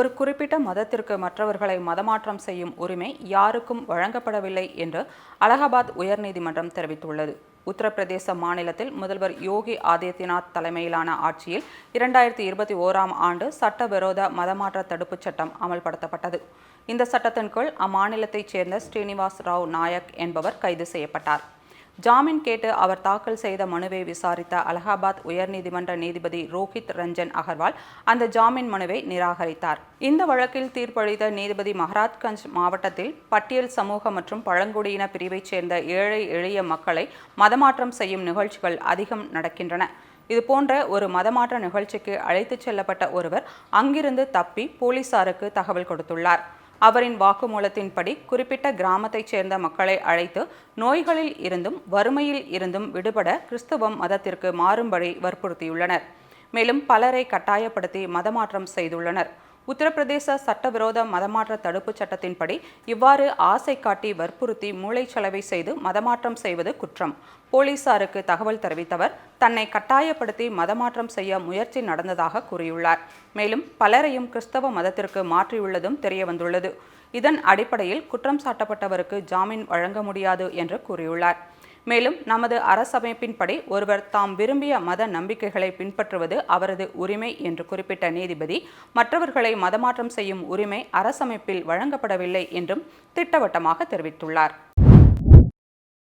ஒரு குறிப்பிட்ட மதத்திற்கு மற்றவர்களை மதமாற்றம் செய்யும் உரிமை யாருக்கும் வழங்கப்படவில்லை என்று அலகாபாத் உயர்நீதிமன்றம் தெரிவித்துள்ளது. உத்தரப்பிரதேச மாநிலத்தில் முதல்வர் யோகி ஆதித்யநாத் தலைமையிலான ஆட்சியில் இரண்டாயிரத்தி இருபத்தி ஓராம் ஆண்டு சட்டவிரோத மதமாற்ற தடுப்புச் சட்டம் அமல்படுத்தப்பட்டது. இந்த சட்டத்தின் கீழ் அம்மாநிலத்தைச் சேர்ந்த ஸ்ரீனிவாஸ் ராவ் நாயக் என்பவர் கைது செய்யப்பட்டார். ஜாமீன் கேட்டு அவர் தாக்கல் செய்த மனுவை விசாரித்த அலகாபாத் உயர்நீதிமன்ற நீதிபதி ரோஹித் ரஞ்சன் அகர்வால் அந்த ஜாமீன் மனுவை நிராகரித்தார். இந்த வழக்கில் தீர்ப்பளித்த நீதிபதி மகாராஜ்கஞ்ச் மாவட்டத்தில் பட்டியல் சமூக மற்றும் பழங்குடியின பிரிவைச் சேர்ந்த ஏழை எளிய மக்களை மதமாற்றம் செய்யும் நிகழ்ச்சிகள் அதிகம் நடக்கின்றன. இது போன்ற ஒரு மதமாற்ற நிகழ்ச்சிக்கு அழைத்துச் செல்லப்பட்ட ஒருவர் அங்கிருந்து தப்பி போலீசாருக்கு தகவல் கொடுத்துள்ளார். அவரின் வாக்குமூலத்தின்படி குறிப்பிட்ட கிராமத்தைச் சேர்ந்த மக்களை அழைத்து நோய்களில் இருந்தும் வறுமையில் இருந்தும் விடுபட கிறிஸ்துவம் மதத்திற்கு மாறும்படி வற்புறுத்தியுள்ளனர். மேலும் பலரை கட்டாயப்படுத்தி மதமாற்றம் செய்துள்ளனர். உத்தரப்பிரதேச சட்டவிரோத மதமாற்ற தடுப்புச் சட்டத்தின்படி இவ்வாறு ஆசை காட்டி வற்புறுத்தி மூளைச்சலவை செய்து மதமாற்றம் செய்வது குற்றம். போலீசாருக்கு தகவல் தெரிவித்தவர் தன்னை கட்டாயப்படுத்தி மதமாற்றம் செய்ய முயற்சி நடந்ததாக கூறியுள்ளார். மேலும் பலரையும் கிறிஸ்தவ மதத்திற்கு மாற்றியுள்ளதும் தெரியவந்துள்ளது. இதன் அடிப்படையில் குற்றம் சாட்டப்பட்டவருக்கு ஜாமீன் வழங்க முடியாது என்று கூறியுள்ளார். மேலும் நமது அரசமைப்பின்படி ஒருவர் தாம் விரும்பிய மத நம்பிக்கைகளை பின்பற்றுவது அவரது உரிமை என்று குறிப்பிட்ட நீதிபதி மற்றவர்களை மதமாற்றம் செய்யும் உரிமை அரசமைப்பில் வழங்கப்படவில்லை என்றும் திட்டவட்டமாக தெரிவித்துள்ளார்.